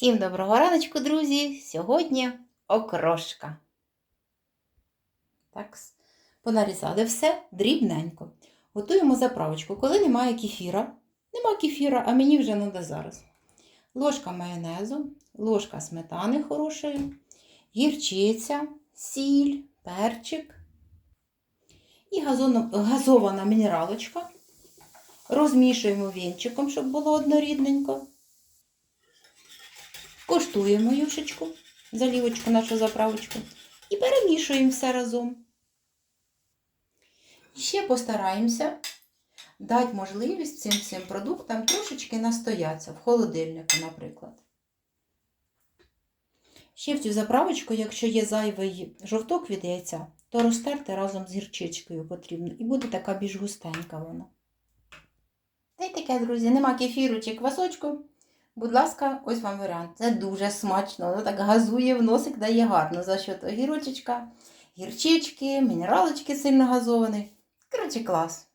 Всім доброго раночку, друзі! Сьогодні окрошка. Так, понарізали все дрібненько. Готуємо заправочку. Коли немає кефіра, нема кефіра, а мені вже треба зараз. Ложка майонезу, ложка сметани хорошої, гірчиця, сіль, перчик і газована мінералочка. Розмішуємо вінчиком, щоб було однорідненько. Коштуємо юшечку, залівочку, нашу заправочку і перемішуємо все разом. І ще постараємося дати можливість цим всім продуктам трошечки настоятися в холодильнику, наприклад. Ще в цю заправочку, якщо є зайвий жовток від яйця, то розтерти разом з гірчичкою потрібно. І буде така більш густенька вона. Та й таке, друзі, нема кефіру чи квасочку. Будь ласка, ось вам варіант. Це дуже смачно. Воно так газує в носик, дає гарно. За що то гірочечка, гірчички, мінералочки сильно газовані. Коротше, клас.